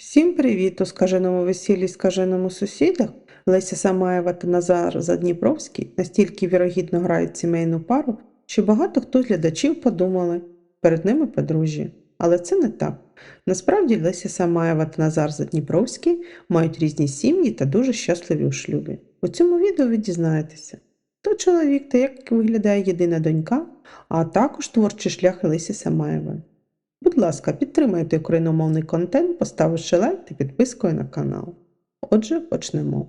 Всім привіт у скаженому весіллі скаженому сусідах. Леся Самаєва та Назар Задніпровський настільки вірогідно грають сімейну пару, що багато хто глядачів подумали, перед ними подружжя. Але це не так. Насправді Леся Самаєва та Назар Задніпровський мають різні сім'ї та дуже щасливі у шлюбі. У цьому відео ви дізнаєтеся, хто чоловік та як виглядає єдина донька, а також творчий шлях Лесі Самаєвої. Будь ласка, підтримайте україномовний контент, поставивши лайк та підпискою на канал. Отже, почнемо.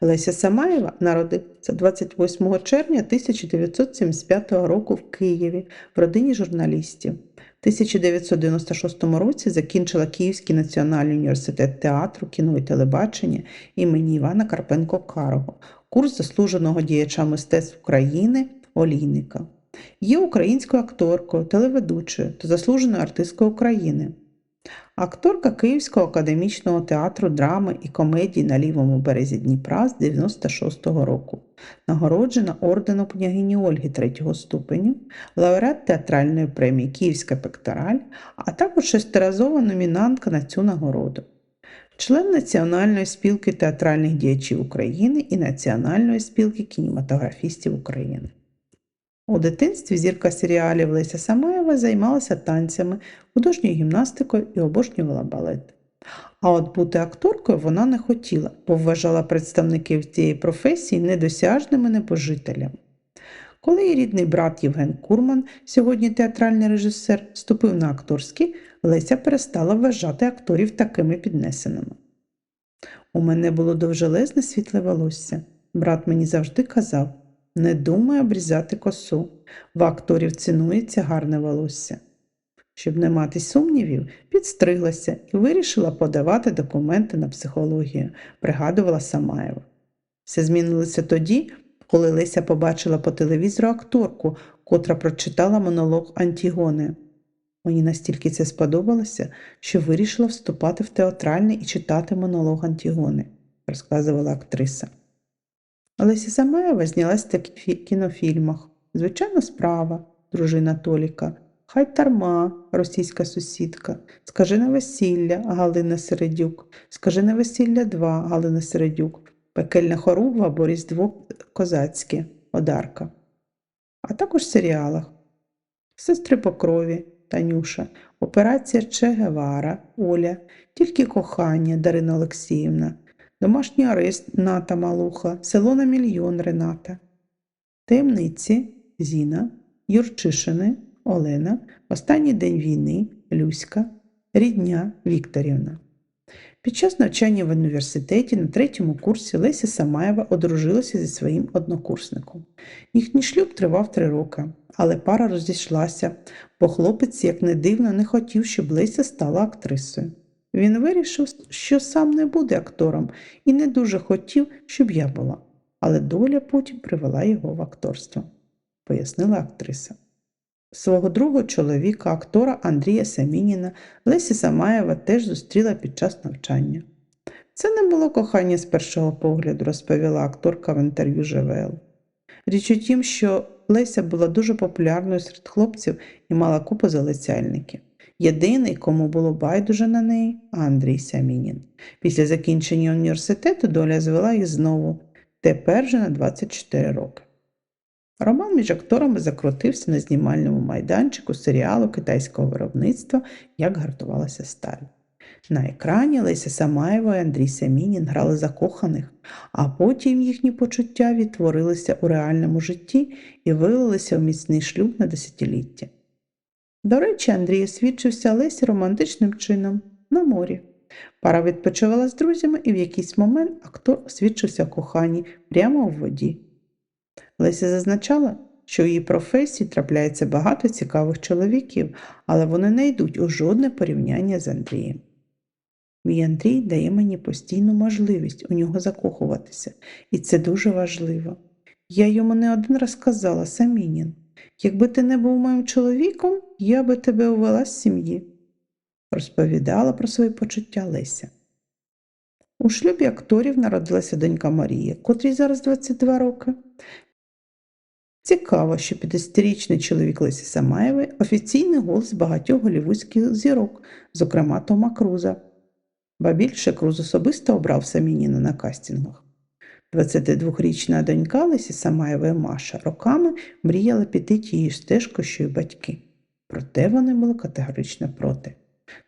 Леся Самаєва народилася 28 червня 1975 року в Києві в родині журналістів. В 1996 році закінчила Київський національний університет театру, кіно і телебачення імені Івана Карпенко Карого, курс заслуженого діяча мистецтв України Олійника. Є українською акторкою, телеведучою та заслуженою артисткою України. Акторка Київського академічного театру драми і комедії на лівому березі Дніпра з 96-го року, нагороджена орденом княгині Ольги третього ступеню, лауреат театральної премії Київська пектораль, а також шестиразова номінантка на цю нагороду. Член Національної спілки театральних діячів України і Національної спілки кінематографістів України. У дитинстві зірка серіалів Леся Самаєва займалася танцями, художньою гімнастикою і обожнювала балет. А от бути акторкою вона не хотіла, бо вважала представників цієї професії недосяжними небожителями. Коли її рідний брат Євген Курман, сьогодні театральний режисер, вступив на акторський, Леся перестала вважати акторів такими піднесеними. У мене було довжелезне світле волосся. Брат мені завжди казав не думай обрізати косу, в акторів цінується гарне волосся. Щоб не мати сумнівів, підстриглася і вирішила подавати документи на психологію, пригадувала Самаєва. Все змінилося тоді, коли Леся побачила по телевізору акторку, котра прочитала монолог Антігони. Мені настільки це сподобалося, що вирішила вступати в театральний і читати монолог Антігони, розказувала актриса. Леся Самаєва знялась в таких кінофільмах. Звичайно, справа, дружина Толіка, Хай тарма, російська сусідка, Скажене весілля Галина Середюк, Скажене весілля 2 Галина Середюк, Пекельна хоругва або Різдво Козацьке Одарка. А також серіалах. Сестри по крові Танюша, Операція Че Гевара, Оля, Тільки кохання Дарина Олексіївна, Домашній арест Ната Малуха, Село на мільйон Рената, Таємниці Зіна, Юрчишини Олена, Останній день війни Люська, Рідня Вікторівна. Під час навчання в університеті на третьому курсі Леся Самаєва одружилася зі своїм однокурсником. Їхній шлюб тривав три роки, але пара розійшлася, бо хлопець, як не дивно, не хотів, щоб Леся стала актрисою. Він вирішив, що сам не буде актором і не дуже хотів, щоб я була, але доля потім привела його в акторство, пояснила актриса. Свого другого чоловіка, актора Андрія Самініна, Лесі Самаєва теж зустріла під час навчання. Це не було кохання з першого погляду, розповіла акторка в інтерв'ю ЖВЛ. Річ у тім, що Леся була дуже популярною серед хлопців і мала купу залицяльників. Єдиний, кому було байдуже на неї, Андрій Самінін. Після закінчення університету доля звела їх знову, тепер вже на 24 роки. Роман між акторами закрутився на знімальному майданчику серіалу китайського виробництва Як гартувалася сталь. На екрані Леся Самаєва і Андрій Самінін грали закоханих, а потім їхні почуття відтворилися у реальному житті і вилилися в міцний шлюб на десятиліття. До речі, Андрій освідчився Лесі романтичним чином на морі. Пара відпочивала з друзями, і в якийсь момент актор освідчився коханні прямо в воді. Леся зазначала, що в її професії трапляється багато цікавих чоловіків, але вони не йдуть у жодне порівняння з Андрієм. Мій Андрій дає мені постійну можливість у нього закохуватися, і це дуже важливо. Я йому не один раз казала, Самінін, якби ти не був моїм чоловіком, я би тебе увела з сім'ї, розповідала про свої почуття Леся. У шлюбі акторів народилася донька Марія, котрій зараз 22 роки. Цікаво, що 50-річний чоловік Лесі Самаєвої офіційний голос багатьох голівудських зірок, зокрема Тома Круза. Ба більше Круз особисто обрав Самініна на кастингах. 22-річна донька Лесі Самаєвої Маша роками мріяла піти тією стежкою, що й батьки. Проте вони були категорично проти.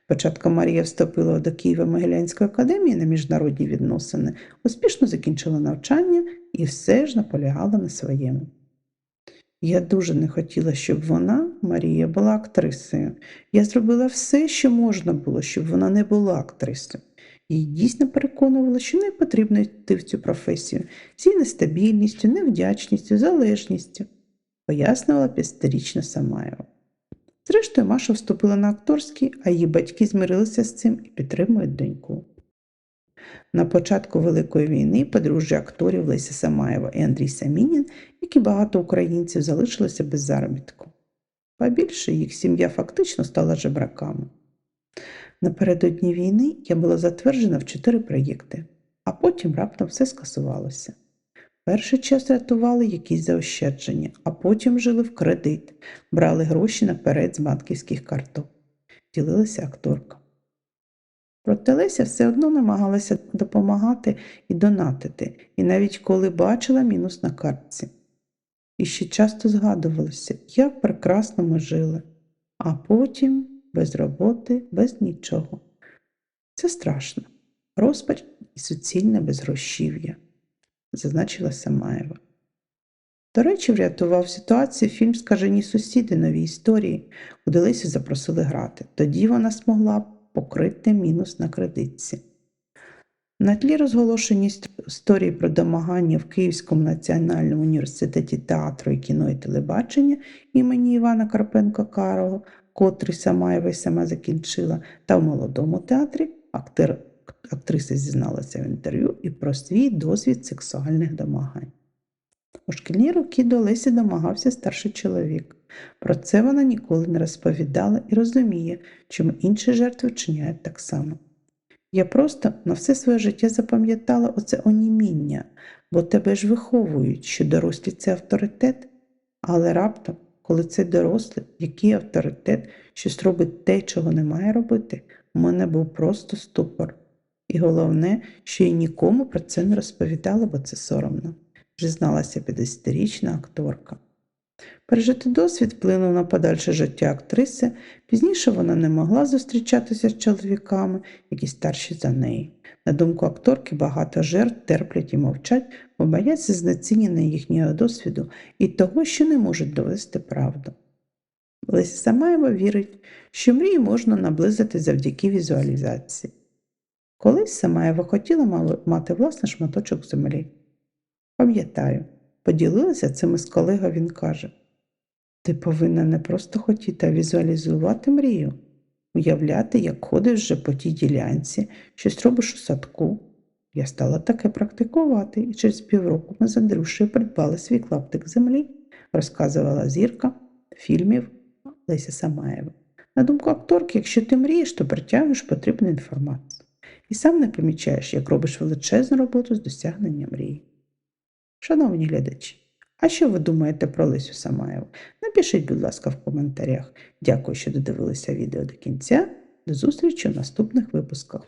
Спочатку Марія вступила до Києво-Могилянської академії на міжнародні відносини, успішно закінчила навчання і все ж наполягала на своєму. Я дуже не хотіла, щоб вона, Марія, була актрисою. Я зробила все, що можна було, щоб вона не була актрисою. Їй дійсно переконувала, що не потрібно йти в цю професію з її нестабільністю, невдячністю, залежністю, пояснювала п'ятирічна Самаєва. Зрештою, Маша вступила на акторський, а її батьки змирилися з цим і підтримують доньку. На початку Великої війни подружжя акторів Леся Самаєва і Андрій Самінін, як і багато українців, залишилися без заробітку. Побільше їх сім'я фактично стала жебраками. Напередодні війни я була затверджена в чотири проєкти, а потім раптом все скасувалося. Перший час рятували якісь заощадження, а потім жили в кредит, брали гроші наперед з банківських карток. Ділилася акторка. Проте Леся все одно намагалася допомагати і донатити, і навіть коли бачила мінус на картці. І ще часто згадувалося, як прекрасно ми жили, а потім без роботи, без нічого. Це страшно. Розпач і суцільне безгрошів'я, зазначила Самаєва. До речі, врятував ситуацію фільм Скажені сусіди нові історії, куди Лесю запросили грати. Тоді вона змогла покрити мінус на кредитці. На тлі розголошення історії про домагання в Київському національному університеті театру і кіно і телебачення імені Івана Карпенко Карого, котрий Самаєва й сама закінчила, та в молодому театрі актер, актриса зізналася в інтерв'ю і про свій досвід сексуальних домагань. У шкільні роки до Лесі домагався старший чоловік. Про це вона ніколи не розповідала і розуміє, чому інші жертви вчиняють так само. Я просто на все своє життя запам'ятала оце оніміння, бо тебе ж виховують, що дорослі це авторитет, але раптом, коли цей дорослий, який авторитет, щось робить те, чого не має робити, у мене був просто ступор. І головне, що я нікому про це не розповідала, бо це соромно, зізналася 50-річна акторка. Пережити досвід вплинув на подальше життя актриси. Пізніше вона не могла зустрічатися з чоловіками, які старші за неї. На думку акторки, багато жертв терплять і мовчать, бо бояться знецінення їхнього досвіду і того, що не можуть довести правду. Леся Самаєва вірить, що мрії можна наблизити завдяки візуалізації. Колись Самаєва хотіла мати власний шматочок землі. Пам'ятаю, поділилася цим з колегою, він каже. Ти повинна не просто хотіти, а візуалізувати мрію, уявляти, як ходиш вже по тій ділянці, щось робиш у садку. Я стала таке практикувати, і через півроку ми з Андрюшею придбали свій клаптик землі, розказувала зірка фільмів Леся Самаєва. На думку акторки, якщо ти мрієш, то притягуєш потрібну інформацію. І сам не помічаєш, як робиш величезну роботу з досягнення мрії. Шановні глядачі, а що ви думаєте про Лесю Самаєву? Напишіть, будь ласка, в коментарях. Дякую, що додивилися відео до кінця. До зустрічі в наступних випусках.